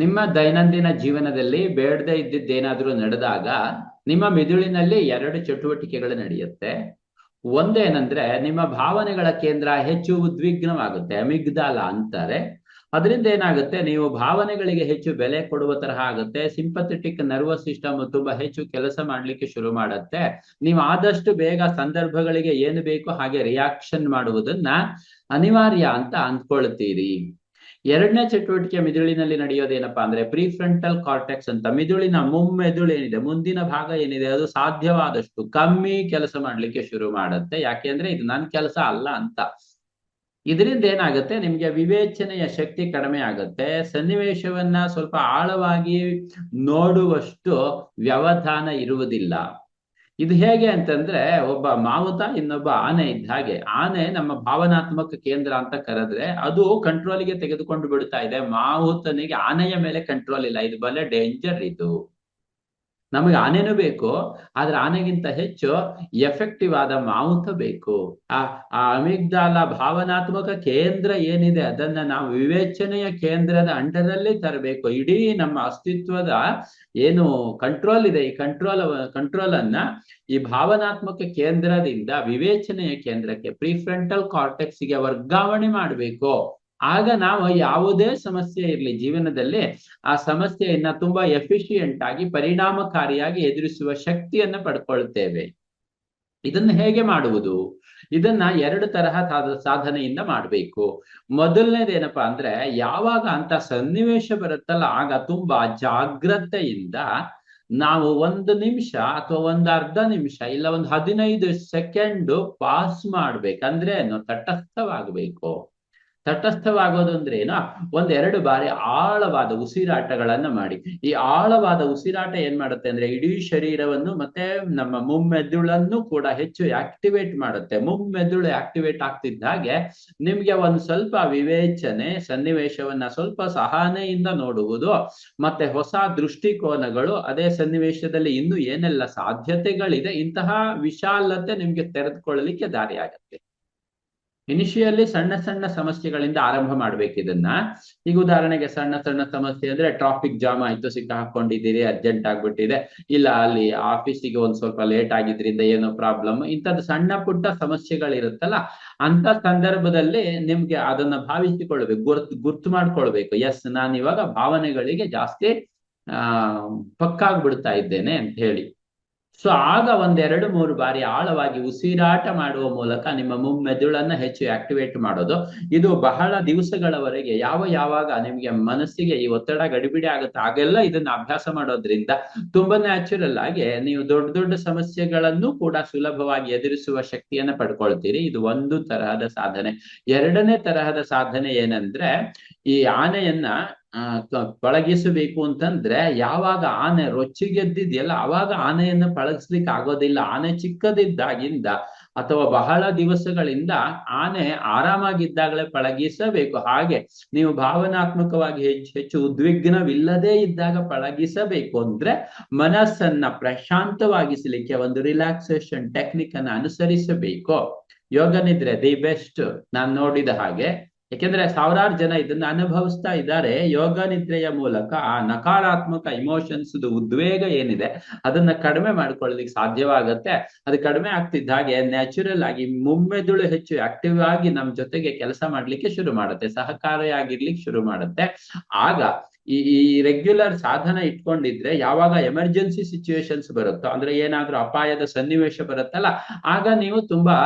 ನಿಮ್ಮ ದೈನಂದಿನ ಜೀವನದಲ್ಲಿ ಬೇಡದೆ ಇದ್ದಿದ್ದೇನಾದ್ರೂ ನಡೆದಾಗ ನಿಮ್ಮ ಮಿದುಳಿನಲ್ಲಿ ಎರಡು ಚಟುವಟಿಕೆಗಳು ನಡೆಯುತ್ತೆ. ಒಂದೇನಂದ್ರೆ ನಿಮ್ಮ ಭಾವನೆಗಳ ಕೇಂದ್ರ ಹೆಚ್ಚು ಉದ್ವಿಗ್ನವಾಗುತ್ತೆ, ಅಮಿಗ್ದಾಲ ಅಂತಾರೆ. ಅದರಿಂದ ಏನಾಗುತ್ತೆ? ನೀವು ಭಾವನೆಗಳಿಗೆ ಹೆಚ್ಚು ಬೆಲೆ ಕೊಡುವ ತರಹ ಆಗುತ್ತೆ, ಸಿಂಪಥೆಟಿಕ್ ನರ್ವಸ್ ಸಿಸ್ಟಮ್ ತುಂಬಾ ಹೆಚ್ಚು ಕೆಲಸ ಮಾಡ್ಲಿಕ್ಕೆ ಶುರು ಮಾಡುತ್ತೆ. ನೀವು ಆದಷ್ಟು ಬೇಗ ಸಂದರ್ಭಗಳಿಗೆ ಏನು ಬೇಕು ಹಾಗೆ ರಿಯಾಕ್ಷನ್ ಮಾಡುವುದನ್ನ ಅನಿವಾರ್ಯ ಅಂತ ಅಂದ್ಕೊಳ್ತೀರಿ. ಎರಡನೇ ಚಟುವಟಿಕೆ ಮಿದುಳಿನಲ್ಲಿ ನಡೆಯೋದೇನಪ್ಪಾ ಅಂದ್ರೆ ಪ್ರೀಫ್ರಂಟಲ್ ಕಾರ್ಟೆಕ್ಸ್ ಅಂತ. ಮಿದುಳಿನ ಮುಮ್ಮೆದುಳು ಏನಿದೆ, ಮುಂದಿನ ಭಾಗ ಏನಿದೆ, ಅದು ಸಾಧ್ಯವಾದಷ್ಟು ಕಮ್ಮಿ ಕೆಲಸ ಮಾಡ್ಲಿಕ್ಕೆ ಶುರು ಮಾಡುತ್ತೆ. ಯಾಕೆಂದ್ರೆ ಇದು ನನ್ನ ಕೆಲಸ ಅಲ್ಲ ಅಂತ. ಇದರಿಂದ ಏನಾಗುತ್ತೆ? ನಿಮ್ಗೆ ವಿವೇಚನೆಯ ಶಕ್ತಿ ಕಡಿಮೆ ಆಗುತ್ತೆ. ಸನ್ನಿವೇಶವನ್ನ ಸ್ವಲ್ಪ ಆಳವಾಗಿ ನೋಡುವಷ್ಟು ವ್ಯವಧಾನ ಇರುವುದಿಲ್ಲ. ಇದು ಹೇಗೆ ಅಂತಂದ್ರೆ ಒಬ್ಬ ಮಾವುತ ಇನ್ನೊಬ್ಬ ಆನೆ ಇದ್ದ ಹಾಗೆ. ಆನೆ ನಮ್ಮ ಭಾವನಾತ್ಮಕ ಕೇಂದ್ರ ಅಂತ ಕರೆದ್ರೆ ಅದು ಕಂಟ್ರೋಲ್ಗೆ ತೆಗೆದುಕೊಂಡು ಬಿಡ್ತಾ ಇದೆ. ಮಾವುತನಿಗೆ ಆನೆಯ ಮೇಲೆ ಕಂಟ್ರೋಲ್ ಇಲ್ಲ. ಇದು ಬಲೆ ಡೇಂಜರ್ ಇದು. ನಮಗೆ ಆನೆನೂ ಬೇಕು, ಆದ್ರೆ ಆನೆಗಿಂತ ಹೆಚ್ಚು ಎಫೆಕ್ಟಿವ್ ಆದ ಮಾವುತ ಬೇಕು. ಆ ಆ ಅಮಿಗ್ದಾಲ ಭಾವನಾತ್ಮಕ ಕೇಂದ್ರ ಏನಿದೆ, ಅದನ್ನ ನಾವು ವಿವೇಚನೆಯ ಕೇಂದ್ರದ ಅಂಟದಲ್ಲಿ ತರಬೇಕು. ಇಡೀ ನಮ್ಮ ಅಸ್ತಿತ್ವದ ಏನು ಕಂಟ್ರೋಲ್ ಇದೆ, ಈ ಕಂಟ್ರೋಲ್ ಕಂಟ್ರೋಲ್ ಅನ್ನ ಈ ಭಾವನಾತ್ಮಕ ಕೇಂದ್ರದಿಂದ ವಿವೇಚನೆಯ ಕೇಂದ್ರಕ್ಕೆ ಪ್ರೀಫ್ರಂಟಲ್ ಕಾರ್ಟೆಕ್ಸ್ಗೆ ವರ್ಗಾವಣೆ ಮಾಡಬೇಕು. ಆಗ ನಾವು ಯಾವುದೇ ಸಮಸ್ಯೆ ಇರಲಿ ಜೀವನದಲ್ಲಿ ಆ ಸಮಸ್ಯೆಯನ್ನ ತುಂಬಾ ಎಫಿಶಿಯೆಂಟ್ ಆಗಿ, ಪರಿಣಾಮಕಾರಿಯಾಗಿ ಎದುರಿಸುವ ಶಕ್ತಿಯನ್ನ ಪಡ್ಕೊಳ್ತೇವೆ. ಇದನ್ನ ಹೇಗೆ ಮಾಡುವುದು? ಇದನ್ನ ಎರಡು ತರಹ ಸಾಧನೆಯಿಂದ ಮಾಡಬೇಕು. ಮೊದಲನೇದೇನಪ್ಪಾ ಅಂದ್ರೆ, ಯಾವಾಗ ಅಂತ ಸನ್ನಿವೇಶ ಬರುತ್ತಲ್ಲ, ಆಗ ತುಂಬಾ ಜಾಗ್ರತೆಯಿಂದ ನಾವು ಒಂದು ನಿಮಿಷ ಅಥವಾ ಒಂದು ಅರ್ಧ ನಿಮಿಷ ಇಲ್ಲ ಒಂದು ಹದಿನೈದು ಸೆಕೆಂಡ್ ಪಾಸ್ ಮಾಡ್ಬೇಕಂದ್ರೆ ತಟಸ್ಥವಾಗಬೇಕು. ತಟಸ್ಥವಾಗೋದು ಅಂದ್ರೆ ಏನೋ? ಒಂದೆರಡು ಬಾರಿ ಆಳವಾದ ಉಸಿರಾಟಗಳನ್ನ ಮಾಡಿ. ಈ ಆಳವಾದ ಉಸಿರಾಟ ಏನ್ ಮಾಡುತ್ತೆ ಅಂದ್ರೆ ಇಡೀ ಶರೀರವನ್ನು ಮತ್ತೆ ನಮ್ಮ ಮುಮ್ಮೆದುಳನ್ನು ಕೂಡ ಹೆಚ್ಚು ಆಕ್ಟಿವೇಟ್ ಮಾಡುತ್ತೆ. ಮುಮ್ಮೆದುಳು ಆಕ್ಟಿವೇಟ್ ಆಗ್ತಿದ್ದ ಹಾಗೆ ನಿಮ್ಗೆ ಒಂದು ಸ್ವಲ್ಪ ವಿವೇಚನೆ, ಸನ್ನಿವೇಶವನ್ನ ಸ್ವಲ್ಪ ಸಹನೆಯಿಂದ ನೋಡುವುದು, ಮತ್ತೆ ಹೊಸ ದೃಷ್ಟಿಕೋನಗಳು, ಅದೇ ಸನ್ನಿವೇಶದಲ್ಲಿ ಇನ್ನು ಏನೆಲ್ಲ ಸಾಧ್ಯತೆಗಳಿದೆ, ಇಂತಹ ವಿಶಾಲತೆ ನಿಮ್ಗೆ ತೆರೆದುಕೊಳ್ಳಲಿಕ್ಕೆ ದಾರಿ ಆಗುತ್ತೆ ಇನಿಷಿಯಲಿ ಸಣ್ಣ ಸಣ್ಣ ಸಮಸ್ಯೆಗಳಿಂದ ಆರಂಭ ಮಾಡ್ಬೇಕು ಇದನ್ನ. ಈಗ ಉದಾಹರಣೆಗೆ ಸಣ್ಣ ಸಣ್ಣ ಸಮಸ್ಯೆ ಅಂದ್ರೆ ಟ್ರಾಫಿಕ್ ಜಾಮ್ ಆಯ್ತು, ಸಿಕ್ಕ ಹಾಕೊಂಡಿದ್ದೀರಿ ಅರ್ಜೆಂಟ್ ಆಗ್ಬಿಟ್ಟಿದೆ. ಇಲ್ಲ, ಅಲ್ಲಿ ಆಫೀಸಿಗೆ ಒಂದ್ ಸ್ವಲ್ಪ ಲೇಟ್ ಆಗಿದ್ರಿಂದ ಏನೋ ಪ್ರಾಬ್ಲಮ್ ಇಂಥದ್ದು ಸಣ್ಣ ಪುಟ್ಟ ಸಮಸ್ಯೆಗಳಿರುತ್ತಲ್ಲ ಅಂತ ಸಂದರ್ಭದಲ್ಲಿ ನಿಮ್ಗೆ ಅದನ್ನ ಭಾವಿಸಿಕೊಳ್ಬೇಕು ಗುರ್ತ್, ಗುರ್ತು ಮಾಡ್ಕೊಳ್ಬೇಕು. ಎಸ್ ನಾನು ಇವಾಗ ಭಾವನೆಗಳಿಗೆ ಜಾಸ್ತಿ, ಆ, ಪಕ್ಕಾಗ್ಬಿಡ್ತಾ ಇದ್ದೇನೆ ಅಂತ ಹೇಳಿ. ಸೊ ಆಗ ಒಂದೆರಡು ಮೂರು ಬಾರಿ ಆಳವಾಗಿ ಉಸಿರಾಟ ಮಾಡುವ ಮೂಲಕ ನಿಮ್ಮ ಮೆದುಳನ್ನ ಹೆಚ್ಚು ಆಕ್ಟಿವೇಟ್ ಮಾಡೋದು. ಇದು ಬಹಳ ದಿವಸಗಳವರೆಗೆ ಯಾವ ಯಾವಾಗ ನಿಮ್ಗೆ ಮನಸ್ಸಿಗೆ ಈ ಒತ್ತಡ ಗಡಿಬಿಡಿ ಆಗುತ್ತೆ ಆಗೆಲ್ಲ ಇದನ್ನ ಅಭ್ಯಾಸ ಮಾಡೋದ್ರಿಂದ ತುಂಬಾ ನ್ಯಾಚುರಲ್ ಆಗಿ ನೀವು ದೊಡ್ಡ ದೊಡ್ಡ ಸಮಸ್ಯೆಗಳನ್ನು ಕೂಡ ಸುಲಭವಾಗಿ ಎದುರಿಸುವ ಶಕ್ತಿಯನ್ನ ಪಡ್ಕೊಳ್ತೀರಿ. ಇದು ಒಂದು ತರಹದ ಸಾಧನೆ. ಎರಡನೇ ತರಹದ ಸಾಧನೆ ಏನಂದ್ರೆ ಈ ಆನೆಯನ್ನ ಪಳಗಿಸಬೇಕು ಅಂತಂದ್ರೆ ಯಾವಾಗ ಆನೆ ರೊಚ್ಚಿಗೆದ್ದಿದೆಯಲ್ಲ, ಅವಾಗ ಆನೆಯನ್ನ ಪಳಗಿಸ್ಲಿಕ್ಕೆ ಆಗೋದಿಲ್ಲ. ಆನೆ ಚಿಕ್ಕದಿದ್ದಾಗಿಂದ ಅಥವಾ ಬಹಳ ದಿವಸಗಳಿಂದ ಆನೆ ಆರಾಮಾಗಿದ್ದಾಗಲೇ ಪಳಗಿಸಬೇಕು. ಹಾಗೆ ನೀವು ಭಾವನಾತ್ಮಕವಾಗಿ ಹೆಚ್ಚು ಹೆಚ್ಚು ಉದ್ವಿಗ್ನವಿಲ್ಲದೆ ಇದ್ದಾಗ ಪಳಗಿಸಬೇಕು ಅಂದ್ರೆ ಮನಸ್ಸನ್ನ ಪ್ರಶಾಂತವಾಗಿಸಲಿಕ್ಕೆ ಒಂದು ರಿಲ್ಯಾಕ್ಸೇಷನ್ ಟೆಕ್ನಿಕ್ ಅನ್ನ ಅನುಸರಿಸಬೇಕು. ಯೋಗನಿದ್ರೆ ದಿ ಬೆಸ್ಟ್. ನಾನು ನೋಡಿದ ಹಾಗೆ ಯಾಕೆಂದ್ರೆ ಸಾವಿರಾರು ಜನ ಇದನ್ನ ಅನುಭವಿಸ್ತಾ ಇದ್ದಾರೆ. ಯೋಗ ನಿದ್ರೆಯ ಮೂಲಕ ಆ ನಕಾರಾತ್ಮಕ ಇಮೋಷನ್ಸ್ ಉದ್ವೇಗ ಏನಿದೆ, ಅದನ್ನ ಕಡಿಮೆ ಮಾಡ್ಕೊಳ್ಳೋದಿಕ್ ಸಾಧ್ಯವಾಗತ್ತೆ. ಅದು ಕಡಿಮೆ ಆಗ್ತಿದ್ದ ಹಾಗೆ ನ್ಯಾಚುರಲ್ ಆಗಿ ಮುಮ್ಮೆದುಳು ಹೆಚ್ಚು ಆಕ್ಟಿವ್ ಆಗಿ ನಮ್ ಜೊತೆಗೆ ಕೆಲಸ ಮಾಡ್ಲಿಕ್ಕೆ ಶುರು ಮಾಡುತ್ತೆ, ಸಹಕಾರಿಯಾಗಿರ್ಲಿಕ್ಕೆ ಶುರು ಮಾಡುತ್ತೆ. ಆಗ ಈ ಈ ರೆಗ್ಯುಲರ್ ಸಾಧನ ಇಟ್ಕೊಂಡಿದ್ರೆ ಯಾವಾಗ ಎಮರ್ಜೆನ್ಸಿ ಸಿಚುವೇಶನ್ಸ್ ಬರುತ್ತೋ, ಅಂದ್ರೆ ಏನಾದ್ರೂ ಅಪಾಯದ ಸನ್ನಿವೇಶ ಬರುತ್ತಲ್ಲ, ಆಗ ನೀವು ತುಂಬಾ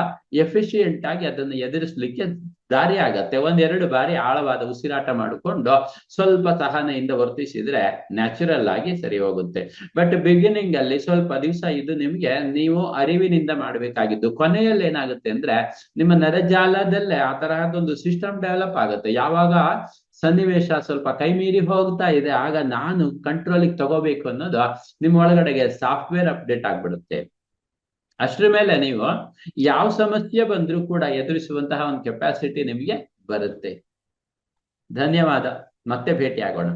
ಎಫಿಶಿಯೆಂಟ್ ಆಗಿ ಅದನ್ನು ಎದುರಿಸ್ಲಿಕ್ಕೆ ದಾರಿ ಆಗತ್ತೆ. ಒಂದೆರಡು ಬಾರಿ ಆಳವಾದ ಉಸಿರಾಟ ಮಾಡಿಕೊಂಡು ಸ್ವಲ್ಪ ಸಹನೆಯಿಂದ ವರ್ತಿಸಿದ್ರೆ ನ್ಯಾಚುರಲ್ ಆಗಿ ಸರಿ ಹೋಗುತ್ತೆ. ಬಟ್ ಬಿಗಿನಿಂಗ್ ಅಲ್ಲಿ ಸ್ವಲ್ಪ ದಿವಸ ಇದು ನಿಮ್ಗೆ, ನೀವು ಅರಿವಿನಿಂದ ಮಾಡಬೇಕಾಗಿದ್ದು. ಕೊನೆಯಲ್ಲಿ ಏನಾಗುತ್ತೆ ಅಂದ್ರೆ, ನಿಮ್ಮ ನರಜಾಲದಲ್ಲೇ ಆ ತರಹದೊಂದು ಸಿಸ್ಟಮ್ ಡೆವಲಪ್ ಆಗುತ್ತೆ. ಯಾವಾಗ ಸನ್ನಿವೇಶ ಸ್ವಲ್ಪ ಕೈ ಮೀರಿ ಹೋಗ್ತಾ ಇದೆ. ಆಗ ನಾನು ಕಂಟ್ರೋಲಿಗೆ ತಗೋಬೇಕು ಅನ್ನೋದು ನಿಮ್ಮ ಒಳಗಡೆಗೆ ಸಾಫ್ಟ್ವೇರ್ ಅಪ್ಡೇಟ್ ಆಗ್ಬಿಡುತ್ತೆ. ಅಷ್ಟ್ರ ಮೇಲೆ ನೀವು ಯಾವ ಸಮಸ್ಯೆ ಬಂದ್ರೂ ಕೂಡ ಎದುರಿಸುವಂತಹ ಒಂದು ಕೆಪಾಸಿಟಿ ನಿಮಗೆ ಬರುತ್ತೆ. ಧನ್ಯವಾದ. ಮತ್ತೆ ಭೇಟಿ ಆಗೋಣ